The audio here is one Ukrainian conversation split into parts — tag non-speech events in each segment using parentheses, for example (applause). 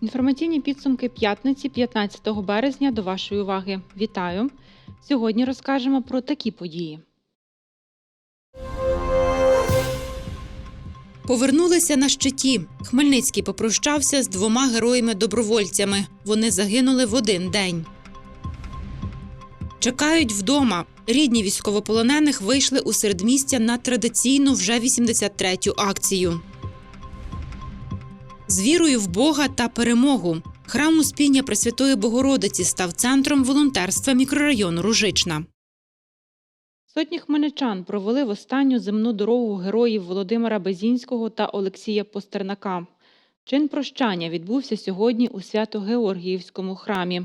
Інформаційні підсумки п'ятниці 15 березня до вашої уваги. Вітаю! Сьогодні розкажемо про такі події. Повернулися на щиті. Хмельницький попрощався з двома героями-добровольцями. Вони загинули в один день. Чекають вдома. Рідні військовополонених вийшли у середмістя на традиційну вже 83-ю акцію. З вірою в Бога та перемогу. Храм Успіння Пресвятої Богородиці став центром волонтерства мікрорайону Ружична. Сотні хмельничан провели в останню земну дорогу героїв Володимира Безінського та Олексія Постернака. Чин прощання відбувся сьогодні у Свято-Георгіївському храмі.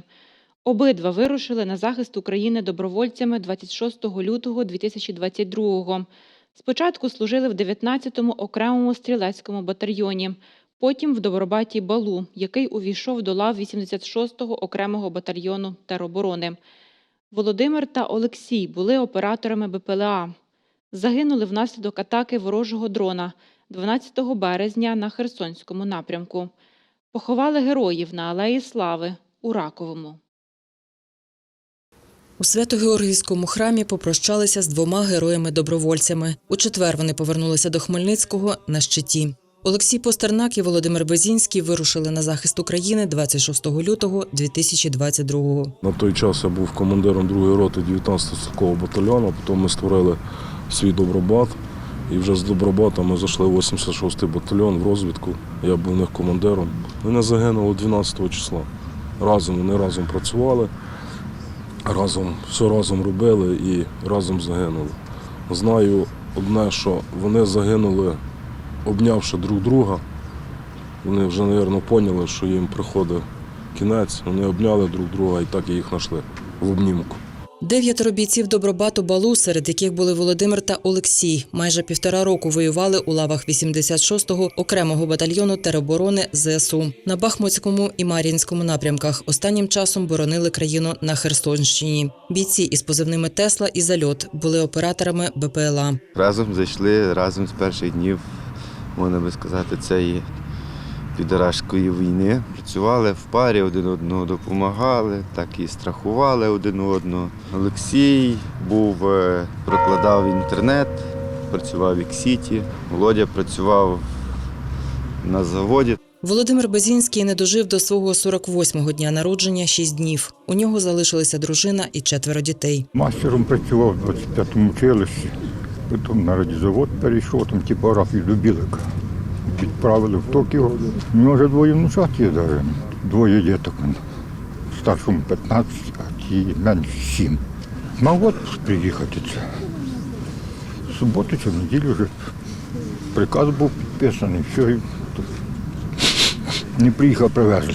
Обидва вирушили на захист України добровольцями 26 лютого 2022-го. Спочатку служили в 19-му окремому стрілецькому батальйоні, потім в Добробаті Балу, який увійшов до лав 86-го окремого батальйону тероборони. Володимир та Олексій були операторами БПЛА. Загинули внаслідок атаки ворожого дрона 12 березня на Херсонському напрямку. Поховали героїв на Алеї Слави у Раковому. У Свято-Георгіївському храмі попрощалися з двома героями-добровольцями. У четвер вони повернулися до Хмельницького на щиті. Олексій Постернак і Володимир Безінський вирушили на захист України 26 лютого 2022-го. На той час я був командиром другої роти 19-го стрілкового батальйону, потім ми створили свій добробат. І вже з Добробата ми зайшли в 86-й батальйон в розвідку. Я був у них командиром. Вони загинули 12 числа. Разом вони разом працювали, разом все разом робили і разом загинули. Знаю одне, що вони загинули, обнявши друг друга. Вони вже, мабуть, поняли, що їм приходить кінець. Вони обняли друг друга і так і їх знайшли в обнімку. Дев'ятеро бійців добробату Балу, серед яких були Володимир та Олексій, майже півтора року воювали у лавах 86-го окремого батальйону тероборони ЗСУ на Бахмутському і Мар'їнському напрямках. Останнім часом боронили країну на Херсонщині. Бійці із позивними Тесла і Зальот були операторами БПЛА. Разом зайшли, разом з перших днів, можна би сказати, цієї підарашської війни. Працювали в парі, один одного допомагали, так і страхували один одного. Олексій був, е, прокладав інтернет, працював в Іксіті. Володя працював на заводі. Володимир Безінський не дожив до свого 48-го дня народження 6 днів. У нього залишилися дружина і четверо дітей. Мастером працював в 25-му училищі, потім на радіозавод перейшов, там типографію до Білика. Відправили в Токіо. У нього вже двоє внучат є даже. Двоє діток. Старшому 15, а ті менше 7. Мав отпуск приїхати це. В суботу чи в неділю вже приказ був підписаний, все. Не приїхав, привезли.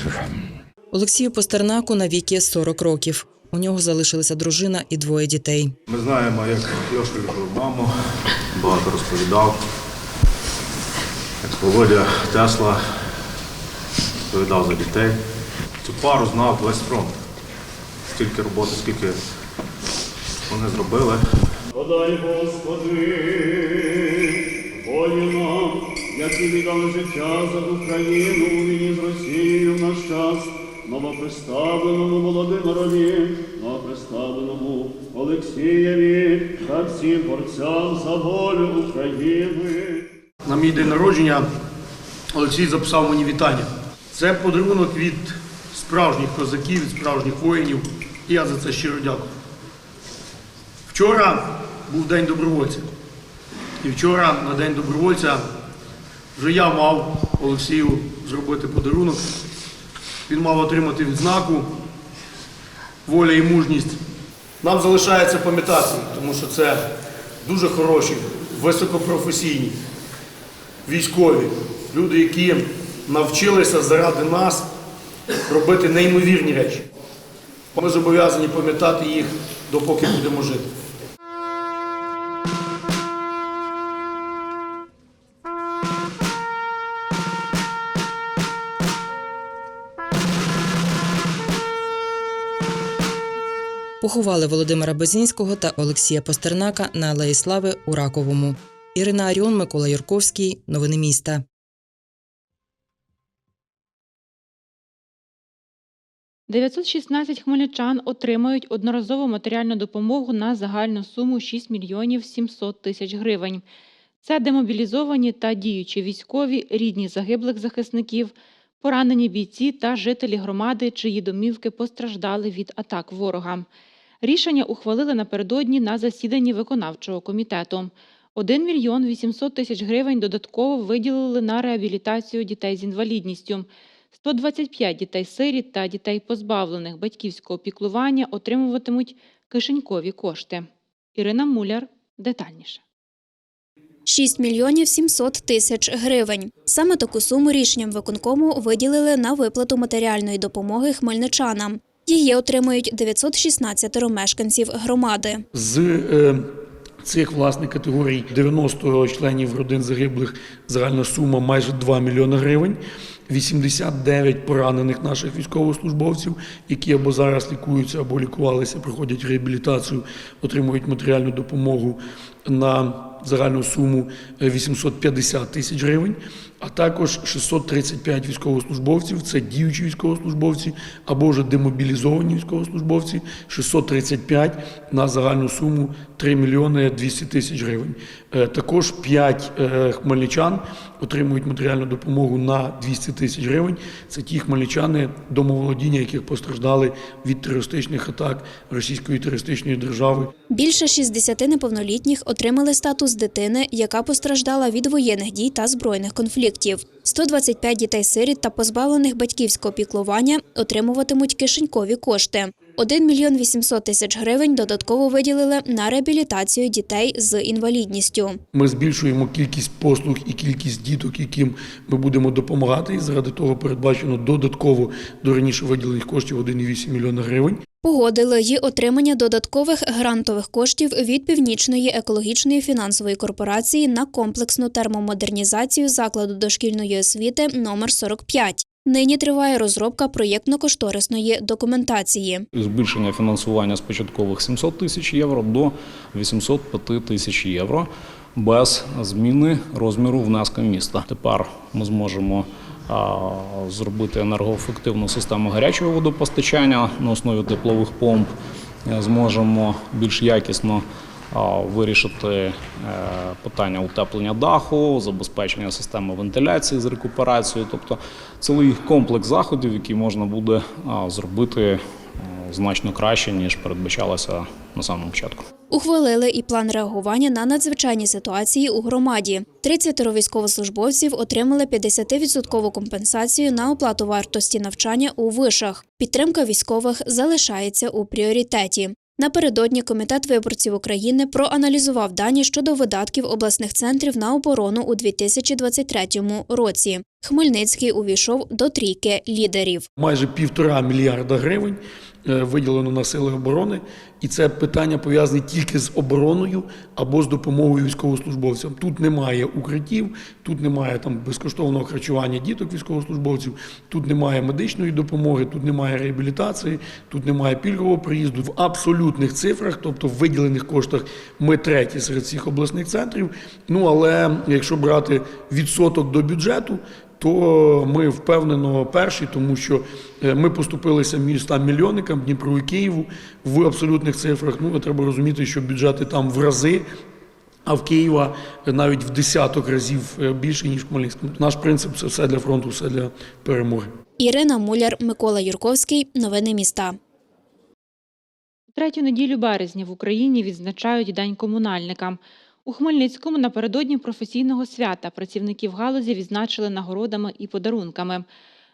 Олексію Постернаку на віки 40 років. У нього залишилися дружина і двоє дітей. Ми знаємо, як Йошка любив маму, багато розповідав. Як Володя Тесла розповідав за дітей. Цю пару знав весь фронт. Стільки роботи, скільки вони зробили. Подай, Господи, волі нам, які віддали життя за Україну війні з Росією в наш час, новоприставленому Володимирові, новоприставленому Олексієві та всім борцям за волю України. На мій день народження Олексій записав мені вітання. Це подарунок від справжніх козаків, від справжніх воїнів. І я за це щиро дякую. Вчора був День добровольця. І вчора на День добровольця вже я мав Олексію зробити подарунок. Він мав отримати відзнаку воля і мужність. Нам залишається пам'ятати, тому що це дуже хороші, високопрофесійні військові, люди, які навчилися заради нас робити неймовірні речі. Ми зобов'язані пам'ятати їх, допоки будемо жити. Поховали Володимира Безінського та Олексія Постернака на Алеї Слави у Раковому. Ірина Аріон, Микола Юрковський. Новини міста. – 916 хмельничан отримають одноразову матеріальну допомогу на загальну суму 6 мільйонів 700 тисяч гривень. Це демобілізовані та діючі військові, рідні загиблих захисників, поранені бійці та жителі громади, чиї домівки постраждали від атак ворога. Рішення ухвалили напередодні на засіданні виконавчого комітету. 1 мільйон 800 тисяч гривень додатково виділили на реабілітацію дітей з інвалідністю. 125 дітей-сиріт та дітей, позбавлених батьківського піклування, отримуватимуть кишенькові кошти. Ірина Муляр детальніше. 6 мільйонів 700 тисяч гривень. Саме таку суму рішенням виконкому виділили на виплату матеріальної допомоги хмельничанам. Її отримують 916 мешканців громади. З е, цих власне категорій 90 членів родин загиблих загальна сума майже 2 мільйони гривень. 89 поранених наших військовослужбовців, які або зараз лікуються, або лікувалися, проходять реабілітацію, отримують матеріальну допомогу на загальну суму е, 850 тисяч гривень, а також 635 військовослужбовців, це діючі військовослужбовці або вже демобілізовані військовослужбовці, 635 на загальну суму 3 мільйони 200 тисяч гривень. Е, Також 5 хмельничан отримують матеріальну допомогу на 200 тисяч гривень. Це ті хмельничани, домоволодіння яких постраждали від терористичних атак Російської терористичної держави. Більше 60 неповнолітніх отримали статус дитини, яка постраждала від воєнних дій та збройних конфліктів. 125 дітей-сиріт та позбавлених батьківського піклування отримуватимуть кишенькові кошти. 1 мільйон 800 тисяч гривень додатково виділили на реабілітацію дітей з інвалідністю. Ми збільшуємо кількість послуг і кількість діток, яким ми будемо допомагати. І заради того передбачено додатково до раніше виділених коштів 1,8 мільйона гривень. Погодили й отримання додаткових грантових коштів від Північної екологічної фінансової корпорації на комплексну термомодернізацію закладу дошкільної освіти номер 45. Нині триває розробка проєктно-кошторисної документації. збільшення фінансування з початкових 700 тисяч євро до 805 тисяч євро без зміни розміру внеска міста. Тепер ми зможемо зробити енергоефективну систему гарячого водопостачання на основі теплових помп. Е, Зможемо більш якісно вирішити е, питання утеплення даху, забезпечення системи вентиляції з рекуперацією, тобто цілий комплекс заходів, які можна буде зробити е, значно краще ніж передбачалося на самому початку. Ухвалили і план реагування на надзвичайні ситуації у громаді. 30 військовослужбовців отримали 50% компенсацію на оплату вартості навчання у вишах. Підтримка військових залишається у пріоритеті. Напередодні комітет виборців України проаналізував дані щодо видатків обласних центрів на оборону у 2023 році. Хмельницький увійшов до трійки лідерів. Майже півтора мільярда гривень виділено на сили оборони, і це питання пов'язане тільки з обороною або з допомогою військовослужбовцям. Тут немає укриттів, тут немає там безкоштовного харчування діток військовослужбовців, тут немає медичної допомоги, тут немає реабілітації, тут немає пільгового приїзду. В абсолютних цифрах, тобто в виділених коштах, ми треті серед всіх обласних центрів. Ну але якщо брати відсоток до бюджету, то ми впевнено перші, тому що е, ми поступилися містам мільйонникам Дніпру і Києву в абсолютних цифрах. Ну треба розуміти, що бюджети там в рази. А в Києва навіть в десяток разів е, більше ніж в Хмельницькому. Наш принцип це все для фронту, все для перемоги. Ірина Муляр, Микола Юрковський. Новини міста. Третю неділю березня в Україні відзначають День комунальника. У Хмельницькому напередодні професійного свята працівників галузі відзначили нагородами і подарунками.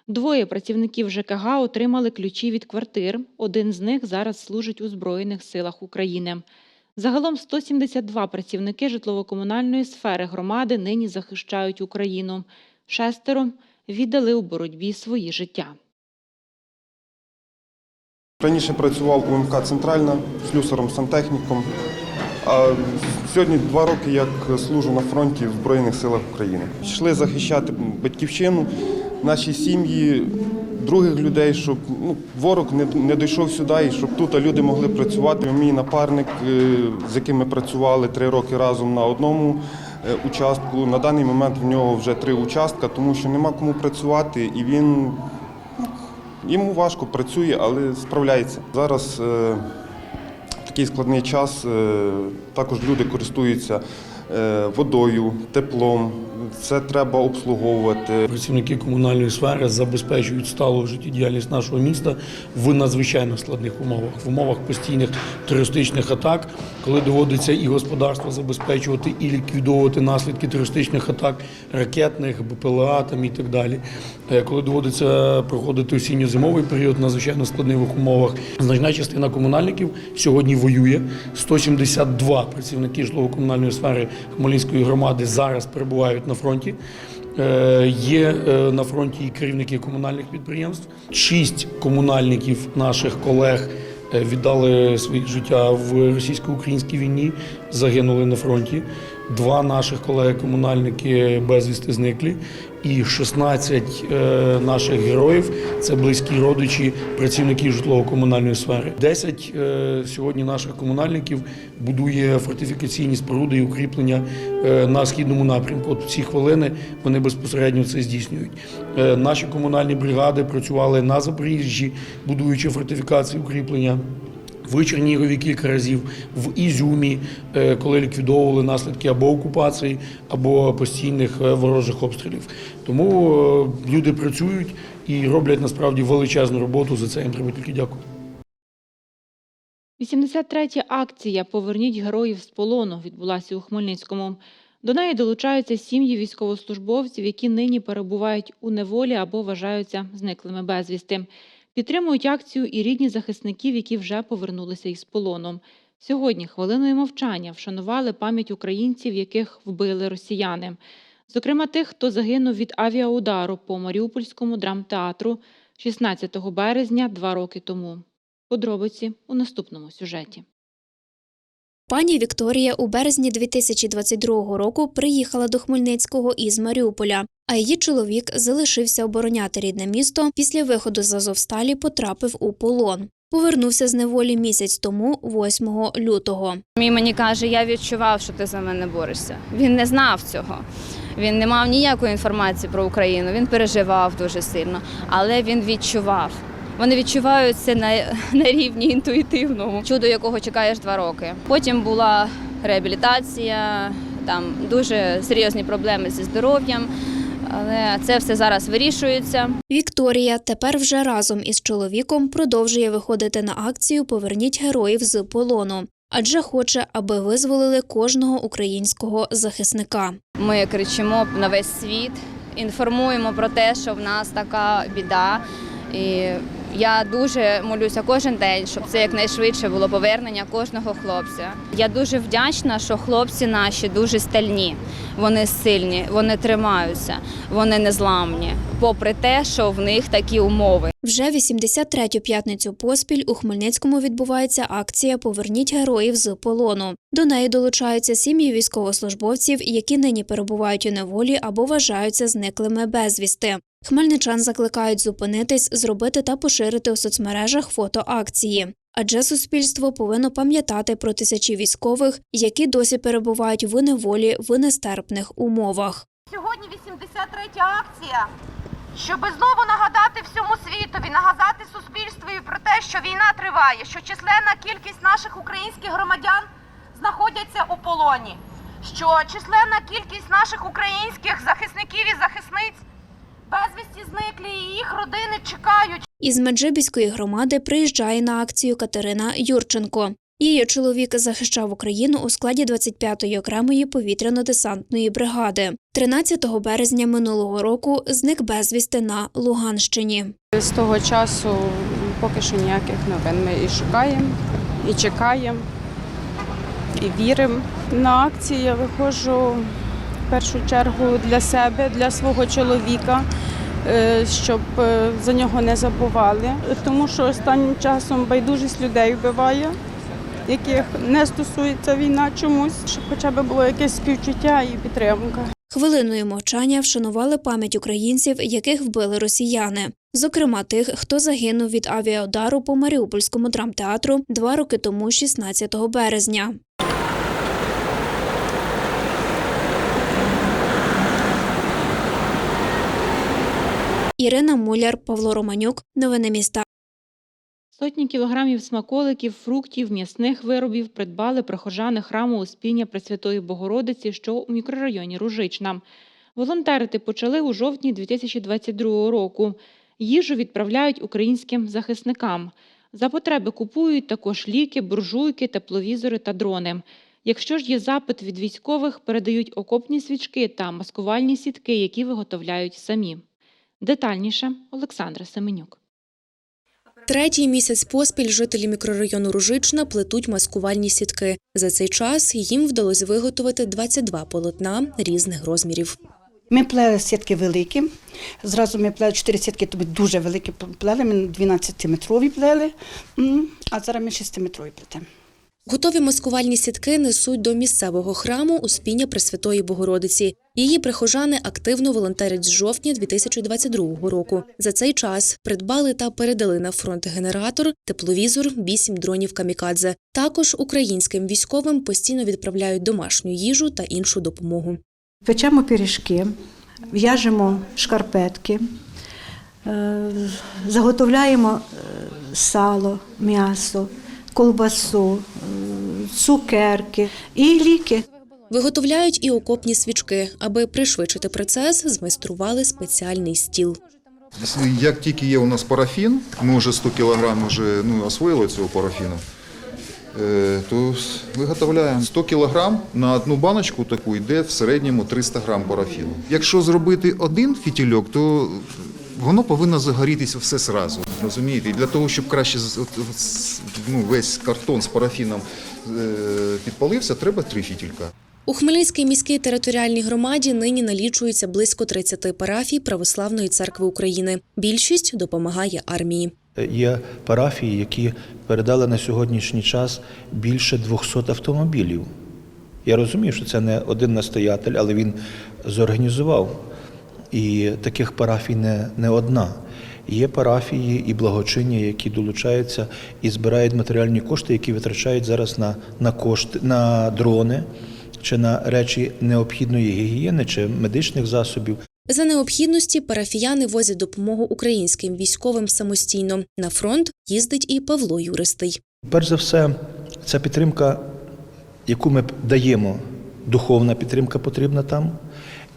Двоє працівників ЖКГ отримали ключі від квартир. Один з них зараз служить у Збройних силах України. Загалом 172 працівники житлово-комунальної сфери громади нині захищають Україну. Шестеро віддали у боротьбі свої життя. Раніше працював у МК Центральна слюсаром сантехніком. А сьогодні два роки як служу на фронті в Збройних силах України. Йшли захищати батьківщину. Наші сім'ї других людей, щоб ну, ворог не, не дійшов сюди, і щоб тут люди могли працювати. Мій напарник, е, з яким ми працювали три роки разом на одному е, участку. На даний момент в нього вже три участка, тому що нема кому працювати, і він ну, йому важко працює, але справляється. Зараз е, такий складний час. е, Також люди користуються е, водою, теплом. Це треба обслуговувати. Працівники комунальної сфери забезпечують сталу життєдіяльність нашого міста в надзвичайно складних умовах, в умовах постійних терористичних атак, коли доводиться і господарство забезпечувати, і ліквідовувати наслідки терористичних атак, ракетних, БПЛА там і так далі. Е, Коли доводиться проходити осінньо-зимовий період в надзвичайно складних умовах, значна частина комунальників сьогодні воює. 172 працівники житлово-комунальної сфери Хмельницької громади зараз перебувають на фронті. Е, Є е, на фронті і керівники комунальних підприємств. Шість комунальників наших колег е, віддали своє життя в російсько-українській війні, загинули на фронті. Два наших колеги-комунальники безвісти зниклі, і 16 е, наших героїв це близькі родичі працівників житлово-комунальної сфери. 10 е, сьогодні наших комунальників будує фортифікаційні споруди і укріплення е, на східному напрямку. От в ці хвилини вони безпосередньо це здійснюють. Наші комунальні бригади працювали на Запоріжжі, будуючи фортифікації укріплення. В Чернігові кілька разів, в Ізюмі, е, коли ліквідовували наслідки або окупації, або постійних е, ворожих обстрілів. Тому е, люди працюють і роблять насправді величезну роботу. За це їм треба тільки дякувати. 83-я акція Поверніть героїв з полону відбулася у Хмельницькому. До неї долучаються сім'ї військовослужбовців, які нині перебувають у неволі або вважаються зниклими безвісти. Підтримують акцію і рідні захисників, які вже повернулися із полоном. Сьогодні хвилиною мовчання вшанували пам'ять українців, яких вбили росіяни. Зокрема, тих, хто загинув від авіаудару по Маріупольському драмтеатру 16 березня два роки тому. Подробиці у наступному сюжеті. Пані Вікторія у березні 2022 року приїхала до Хмельницького із Маріуполя, а її чоловік залишився обороняти рідне місто. Після виходу з Азовсталі потрапив у полон. Повернувся з неволі місяць тому, 8 лютого. Мій мені каже, я відчував, що ти за мене борешся. Він не знав цього. Він не мав ніякої інформації про Україну. Він переживав дуже сильно, але він відчував. Вони відчувають це на, (laughs) на рівні інтуїтивному, чудо якого чекаєш два роки. Потім була реабілітація, там дуже серйозні проблеми зі здоров'ям, але це все зараз вирішується. Вікторія тепер вже разом із чоловіком продовжує виходити на акцію Поверніть героїв з полону, адже хоче, аби визволили кожного українського захисника. Ми кричимо на весь світ, інформуємо про те, що в нас така біда. І я дуже молюся кожен день, щоб це якнайшвидше було повернення кожного хлопця. Я дуже вдячна, що хлопці наші дуже стальні, вони сильні, вони тримаються, вони незламні, попри те, що в них такі умови. Вже 83-ю п'ятницю поспіль у Хмельницькому відбувається акція Поверніть героїв з полону. До неї долучаються сім'ї військовослужбовців, які нині перебувають у неволі або вважаються зниклими безвісти. Хмельничан закликають зупинитись, зробити та поширити у соцмережах фото акції. Адже суспільство повинно пам'ятати про тисячі військових, які досі перебувають в неволі в нестерпних умовах. Сьогодні 83 акція, щоб знову нагадати всьому світові, нагадати суспільству про те, що війна триває, що численна кількість наших українських громадян знаходяться у полоні, що численна кількість наших українських захисників і захисниць безвісті зниклі, і їх родини чекають. Із Меджибіської громади приїжджає на акцію Катерина Юрченко. Її чоловік захищав Україну у складі 25-ї окремої повітряно-десантної бригади. 13 березня минулого року зник безвісти на Луганщині. З того часу поки що ніяких новин. Ми і шукаємо, і чекаємо, і віримо. На акції я виходжу в першу чергу для себе, для свого чоловіка, е, щоб е, за нього не забували. Тому що останнім часом байдужість людей вбиває, яких не стосується війна чомусь, щоб хоча б було якесь співчуття і підтримка. Хвилиною мовчання вшанували пам'ять українців, яких вбили росіяни. Зокрема, тих, хто загинув від авіаудару по Маріупольському драмтеатру два роки тому, 16 березня. Ірина Муляр, Павло Романюк. Новини міста. Сотні кілограмів смаколиків, фруктів, м'ясних виробів придбали прихожани храму Успіння Пресвятої Богородиці, що у мікрорайоні Ружична. Волонтерити почали у жовтні 2022 року. Їжу відправляють українським захисникам. За потреби купують також ліки, буржуйки, тепловізори та дрони. Якщо ж є запит від військових, передають окопні свічки та маскувальні сітки, які виготовляють самі. Детальніше Олександра Семенюк. Третій місяць поспіль жителі мікрорайону Ружична плетуть маскувальні сітки. За цей час їм вдалося виготовити 22 полотна різних розмірів. Ми плели сітки великі. Зразу ми плели 4 сітки, тобі дуже великі плели. Ми 12-метрові плели, а зараз ми 6-метрові плетемо. Готові маскувальні сітки несуть до місцевого храму Успіння Пресвятої Богородиці. Її прихожани активно волонтерять з жовтня 2022 року. За цей час придбали та передали на фронт генератор, тепловізор, 8 дронів камікадзе. Також українським військовим постійно відправляють домашню їжу та іншу допомогу. Печемо пиріжки, в'яжемо шкарпетки, е, заготовляємо е, сало, м'ясо, колбасу, цукерки і ліки. Виготовляють і окопні свічки, аби пришвидшити процес, змайстрували спеціальний стіл. Як тільки є у нас парафін, ми вже 100 кг вже ну, освоїли цього парафіну, е, то виготовляємо 100 кг на одну баночку таку йде в середньому 300 грам парафіну. Якщо зробити один фітільок, то воно повинно загорітися все зразу. Розумієте? І для того, щоб краще ну, весь картон з парафіном підпалився, треба три фітілька. У Хмельницькій міській територіальній громаді нині налічується близько 30 парафій Православної церкви України. Більшість допомагає армії. Є парафії, які передали на сьогоднішній час більше 200 автомобілів. Я розумію, що це не один настоятель, але він зорганізував. І таких парафій не, не одна. Є парафії і благочиння, які долучаються і збирають матеріальні кошти, які витрачають зараз на, на кошти, на дрони чи на речі необхідної гігієни чи медичних засобів. За необхідності парафіяни возять допомогу українським військовим самостійно. На фронт їздить і Павло Юристий. Перш за все, ця підтримка, яку ми даємо, духовна підтримка потрібна там.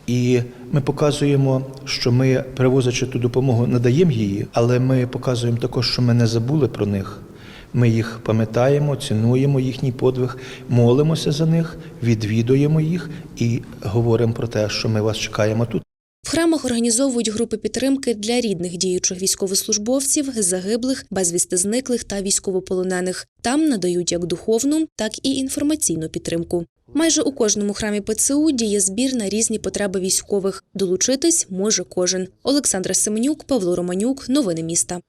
І ми показуємо, що ми, привозячи ту допомогу, надаємо її, але ми показуємо також, що ми не забули про них. Ми їх пам'ятаємо, цінуємо їхній подвиг, молимося за них, відвідуємо їх і говоримо про те, що ми вас чекаємо тут. В храмах організовують групи підтримки для рідних діючих військовослужбовців, загиблих, безвісти зниклих та військовополонених. Там надають як духовну, так і інформаційну підтримку. Майже у кожному храмі ПЦУ діє збір на різні потреби військових. Долучитись може кожен. Олександра Семенюк, Павло Романюк. Новини міста.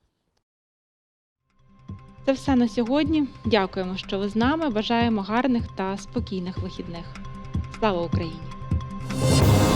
Це все на сьогодні. Дякуємо, що ви з нами. Бажаємо гарних та спокійних вихідних. Слава Україні!